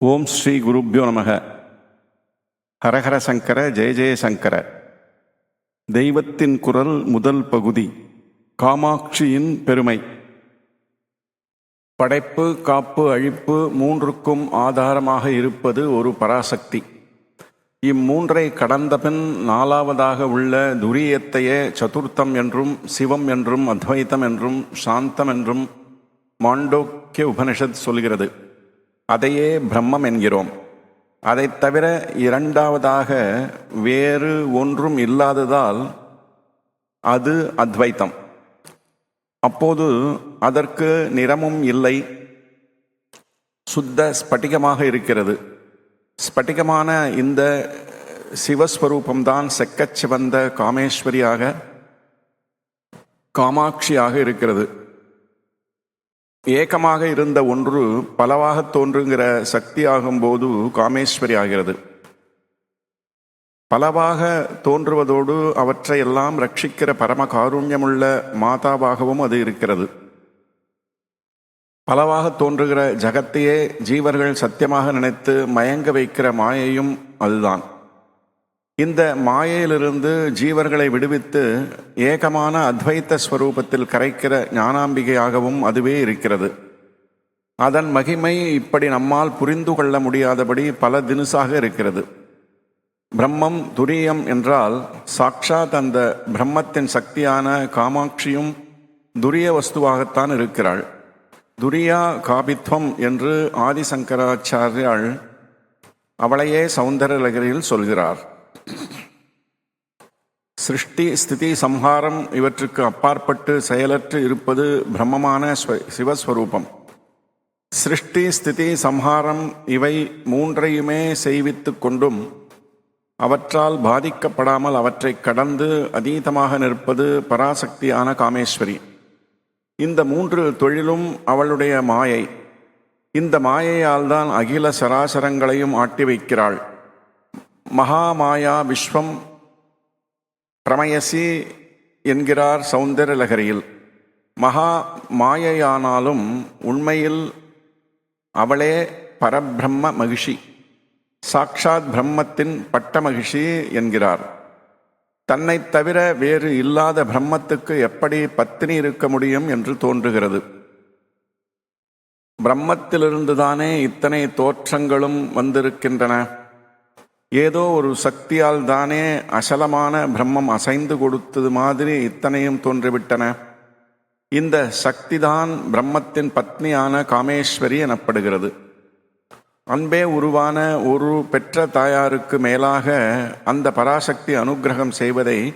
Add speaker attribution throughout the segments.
Speaker 1: ஓம் ஸ்ரீ குருப்யோ நமக. ஹரஹர சங்கர ஜெய ஜெய சங்கர. தெய்வத்தின் குரல் முதல் பகுதி காமாட்சியின் பெருமை. படைப்பு காப்பு அழிப்பு மூன்றுக்கும் ஆதாரமாக இருப்பது ஒரு பராசக்தி. இம்மூன்றை கடந்தபின் நாலாவதாக உள்ள துரியத்தையே சதுர்த்தம் என்றும் சிவம் என்றும் அத்வைத்தம் என்றும் சாந்தம் என்றும் மாண்டோக்கிய உபனிஷத் சொல்கிறது. அதையே பிரம்மம் என்கிறோம். அதைத் தவிர இரண்டாவதாக வேறு ஒன்றும் இல்லாததால் அது அத்வைத்தம். அப்போது அதற்கு நிறமும் இல்லை. சுத்த ஸ்பட்டிகமாக இருக்கிறது. ஸ்பட்டிகமான இந்த சிவஸ்வரூபம்தான் செக்கச் சிவந்த காமேஸ்வரியாக காமாட்சியாக இருக்கிறது. ஏக்கமாக இருந்த ஒன்று பலவாக தோன்றுகிற சக்தி போது காமேஸ்வரி ஆகிறது. பலவாக தோன்றுவதோடு அவற்றையெல்லாம் ரட்சிக்கிற பரம காருண்யமுள்ள மாதாவாகவும் அது இருக்கிறது. பலவாக தோன்றுகிற ஜகத்தையே ஜீவர்கள் சத்தியமாக நினைத்து மயங்க வைக்கிற மாயையும் அதுதான். இந்த மாயையிலிருந்து ஜீவர்களை விடுவித்து ஏகமான அத்வைத்த ஸ்வரூபத்தில் கரைக்கிற ஞானாம்பிகையாகவும் அதுவே இருக்கிறது. அதன் மகிமை இப்படி நம்மால் புரிந்து கொள்ள முடியாதபடி பல தினுசாக இருக்கிறது. பிரம்மம் துரியம் என்றால் சாக்ஷாத் அந்த பிரம்மத்தின் சக்தியான காமாட்சியும் துரிய வஸ்துவாகத்தான் இருக்கிறாள். துரியா காபித்வம் என்று ஆதிசங்கராச்சாரியால் அவளையே சௌந்தரலகரியில் சொல்கிறார். சிருஷ்டி ஸ்திதி சம்ஹாரம் இவற்றுக்கு அப்பாற்பட்டு செயலற்று இருப்பது பிரம்மமான ஸ்வ- சிவஸ்வரூபம். சிருஷ்டி ஸ்திதி சம்ஹாரம் இவை மூன்றையுமே செய்வித்து கொண்டும் அவற்றால் பாதிக்கப்படாமல் அவற்றை கடந்து அதீதமாக நிற்பது பராசக்தியான காமேஸ்வரி. இந்த மூன்று தொழிலும் அவளுடைய மாயை. இந்த மாயையால் தான் அகில சராசரங்களையும் ஆட்டி வைக்கிறாள் மகாமாயா விஸ்வம் பிரமயசி என்கிறார் சௌந்தரலகரியில். மகா மாயையானாலும் உண்மையில் அவளே பரபிரம்ம மகிஷி சாக்ஷாத் பிரம்மத்தின் பட்ட மகிஷி என்கிறார். தன்னைத் தவிர வேறு இல்லாத பிரம்மத்துக்கு எப்படி பத்தினி இருக்க முடியும் என்று தோன்றுகிறது. பிரம்மத்திலிருந்துதானே இத்தனை தோற்றங்களும் வந்திருக்கின்றன. ஏதோ ஒரு சக்தியால் தானே அசலமான பிரம்மம் அசைந்து கொடுத்தது மாதிரி இத்தனையும் தோன்றிவிட்டன. இந்த சக்திதான் பிரம்மத்தின் பத்னியான காமேஸ்வரி எனப்படுகிறது. அன்பே உருவான ஒரு பெற்ற தாயாருக்கு மேலாக அந்த பராசக்தி அனுக்கிரகம் செய்வதை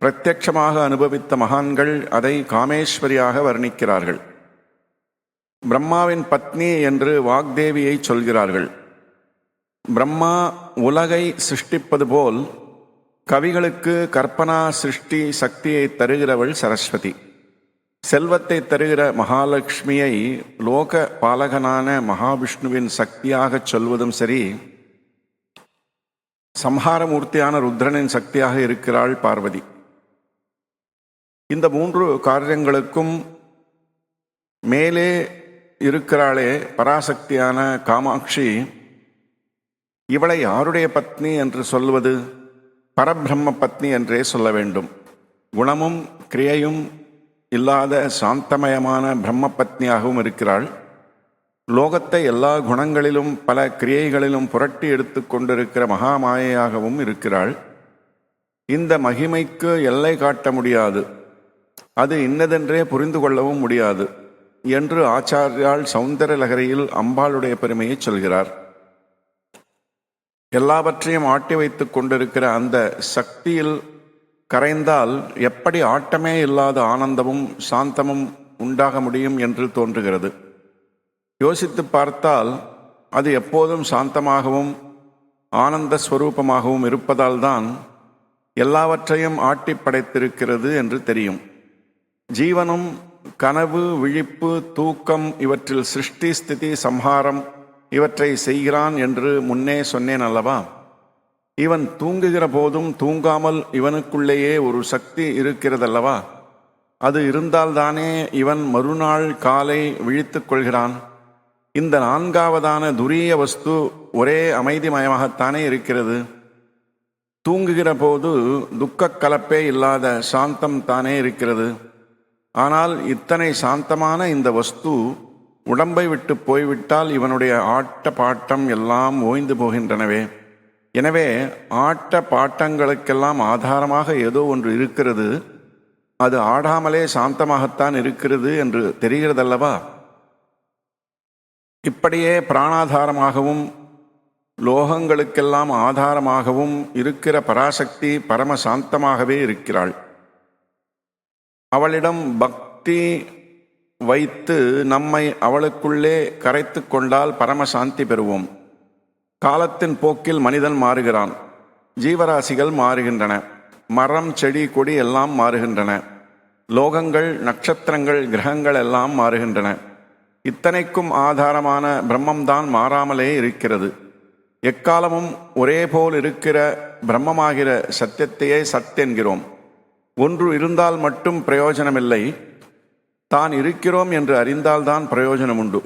Speaker 1: பிரத்யட்சமாக அனுபவித்த மகான்கள் அதை காமேஸ்வரியாக வர்ணிக்கிறார்கள். பிரம்மாவின் பத்னி என்று வாக்தேவியை சொல்கிறார்கள். பிரம்மா உலகை சிருஷ்டிப்பது போல் கவிகளுக்கு கற்பனா சிருஷ்டி சக்தியை தருகிறவள் சரஸ்வதி. செல்வத்தை தருகிற மகாலட்சுமியை லோக பாலகனான மகாவிஷ்ணுவின் சக்தியாகச் சொல்வதும் சரி சம்ஹாரமூர்த்தியான ருத்ரனின் சக்தியாக இருக்கிறாள் பார்வதி. இந்த மூன்று காரியங்களுக்கும் மேலே இருக்கிறாளே பராசக்தியான காமாட்சி இவளை யாருடைய பத்னி என்று சொல்வது பரபிரம்ம பத்னி என்றே சொல்ல வேண்டும். குணமும் கிரியையும் இல்லாத சாந்தமயமான பிரம்ம பத்னியாகவும் இருக்கிறாள். லோகத்தை எல்லா குணங்களிலும் பல கிரியைகளிலும் புரட்டி எடுத்து கொண்டிருக்கிற மகாமாயையாகவும் இருக்கிறாள். இந்த மகிமைக்கு எல்லை காட்ட முடியாது. அது இன்னதென்றே புரிந்து கொள்ளவும் முடியாது என்று ஆச்சாரியால் சௌந்தரலகரியில் அம்பாளுடைய பெருமையை சொல்கிறார். எல்லாவற்றையும் ஆட்டி வைத்து கொண்டிருக்கிற அந்த சக்தியில் கரைந்தால் எப்படி ஆட்டமே இல்லாத ஆனந்தமும் சாந்தமும் உண்டாக முடியும் என்று தோன்றுகிறது. யோசித்து பார்த்தால் அது எப்போதும் சாந்தமாகவும் ஆனந்த ஸ்வரூபமாகவும் இருப்பதால் தான் எல்லாவற்றையும் ஆட்டி படைத்திருக்கிறது என்று தெரியும். ஜீவனும் கனவு விழிப்பு தூக்கம் இவற்றில் சிருஷ்டி ஸ்திதி சம்ஹாரம் இவற்றை செய்கிறான் என்று முன்னே சொன்னேன் அல்லவா? இவன் தூங்குகிற போதும் தூங்காமல் இவனுக்குள்ளேயே ஒரு சக்தி இருக்கிறதல்லவா? அது இருந்தால்தானே இவன் மறுநாள் காலை விழித்துக் கொள்கிறான். இந்த நான்காவதான துரிய வஸ்து ஒரே அமைதிமயமாகத்தானே இருக்கிறது. தூங்குகிற போது துக்கக் கலப்பே இல்லாத சாந்தம் தானே இருக்கிறது. ஆனால் இத்தனை சாந்தமான இந்த வஸ்து உடம்பை விட்டு போய்விட்டால் இவனுடைய ஆட்ட பாட்டம் எல்லாம் ஓய்ந்து போகின்றனவே. எனவே ஆட்ட பாட்டங்களுக்கெல்லாம் ஆதாரமாக ஏதோ ஒன்று இருக்கிறது. அது ஆடாமலே சாந்தமாகத்தான் இருக்கிறது என்று தெரிகிறதல்லவா? இப்படியே பிராணாதாரமாகவும் லோகங்களுக்கெல்லாம் ஆதாரமாகவும் இருக்கிற பராசக்தி பரம சாந்தமாகவே இருக்கிறாள். அவளிடம் பக்தி வைத்து நம்மை அவளுக்குள்ளே கரைத்து கொண்டால் பரம சாந்தி பெறுவோம். காலத்தின் போக்கில் மனிதன் மாறுகிறான். ஜீவராசிகள் மாறுகின்றன. மரம் செடி கொடி எல்லாம் மாறுகின்றன. லோகங்கள் நட்சத்திரங்கள் கிரகங்கள் எல்லாம் மாறுகின்றன. இத்தனைக்கும் ஆதாரமான பிரம்மம்தான் மாறாமலே இருக்கிறது. எக்காலமும் ஒரே போல் இருக்கிற பிரம்மமாகிற சத்தியத்தையே சத் என்கிறோம் ஒன்று இருந்தால் மட்டும் பிரயோஜனமில்லை. தான் இருக்கிறோம் என்று அறிந்தால்தான் பிரயோஜனம் உண்டு.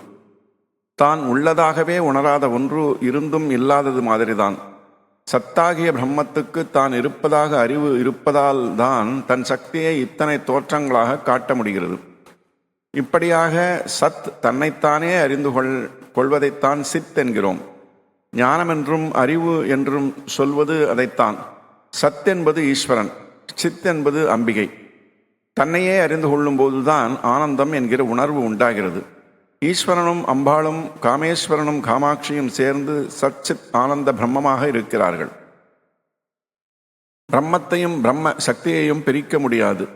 Speaker 1: தான் உள்ளதாகவே உணராத ஒன்று இருந்தும் இல்லாதது மாதிரிதான். சத்தாகிய பிரம்மத்துக்கு தான் இருப்பதாக அறிவு இருப்பதால் தான் தன் சக்தியை இத்தனை தோற்றங்களாக காட்ட முடிகிறது. இப்படியாக சத் தன்னைத்தானே அறிந்து கொள் கொள்வதைத்தான் சித் என்கிறோம். ஞானம் என்றும் அறிவு என்றும் சொல்வது அதைத்தான். சத் என்பது ஈஸ்வரன் சித் என்பது அம்பிகை. தன்னையே அறிந்து கொள்ளும் போதுதான் ஆனந்தம் என்கிற உணர்வு உண்டாகிறது. ஈஸ்வரனும் அம்பாளும் காமேஸ்வரனும் காமாட்சியும் சேர்ந்து சச்சித் ஆனந்த பிரம்மமாக இருக்கிறார்கள். பிரம்மத்தையும் பிரம்ம சக்தியையும் பிரிக்க முடியாது.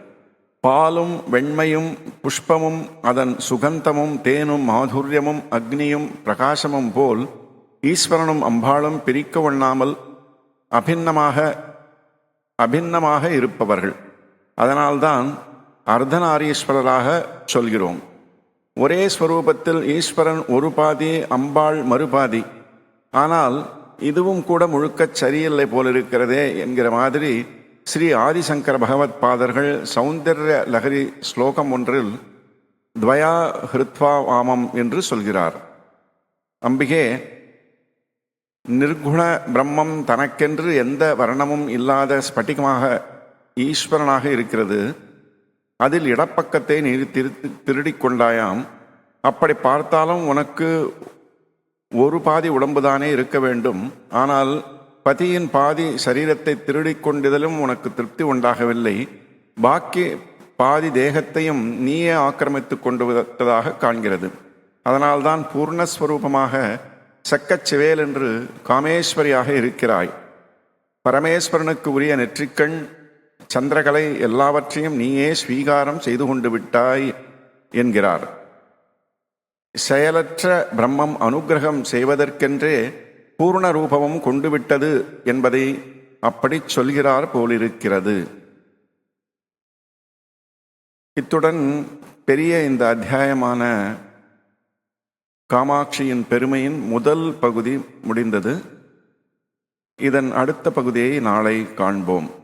Speaker 1: பாலும் வெண்மையும் புஷ்பமும் அதன் சுகந்தமும் தேனும் மாதுரியமும் அக்னியும் பிரகாசமும் போல் ஈஸ்வரனும் அம்பாளும் பிரிக்க ஒண்ணாமல் அபின்னமாக அபின்னமாக இருப்பவர்கள். அதனால்தான் அர்த்தநாரீஸ்வரராக சொல்கிறோம். ஒரே ஸ்வரூபத்தில் ஈஸ்வரன் ஒரு பாதி அம்பாள் மறுபாதி ஆனால் இதுவும் கூட முழுக்கச் சரியில்லை போலிருக்கிறதே என்கிற மாதிரி ஸ்ரீ ஆதிசங்கர பகவத் பாதர்கள் சௌந்தர்ய லகரி ஸ்லோகம் ஒன்றில் துவயா ஹிருத்வா வாமம் என்று சொல்கிறார். அம்பிகே நிர்குண பிரம்மம் தனக்கென்று எந்த வர்ணமும் இல்லாத ஸ்பட்டிகமாக ஈஸ்வரனாக இருக்கிறது. அதில் இடப்பக்கத்தை நீ திரு திருடிக் கொண்டாயாம் அப்படி பார்த்தாலும் உனக்கு ஒரு பாதி உடம்புதானே இருக்க வேண்டும். ஆனால் பதியின் பாதி சரீரத்தை திருடிக்கொண்டதிலும் உனக்கு திருப்தி உண்டாகவில்லை. பாக்கி பாதி தேகத்தையும் நீயே ஆக்கிரமித்து கொண்டு விட்டதாக காண்கிறது. அதனால்தான் பூர்ணஸ்வரூபமாக செக்கச்சிவேல் என்று காமேஸ்வரியாக இருக்கிறாய். பரமேஸ்வரனுக்கு உரிய நெற்றிக்கண் சந்திரகலை எல்லாவற்றையும் நீயே ஸ்வீகாரம் செய்து கொண்டு விட்டாய் என்கிறார். செயலற்ற பிரம்மம் அனுக்கிரகம் செய்வதற்கென்றே பூர்ண ரூபமும் கொண்டு விட்டது என்பதை அப்படி சொல்கிறார் போலிருக்கிறது. இத்துடன் பெரிய இந்த அத்தியாயமான காமாட்சியின் பெருமையின் முதல் பகுதி முடிந்தது. இதன் அடுத்த பகுதியை நாளை காண்போம்.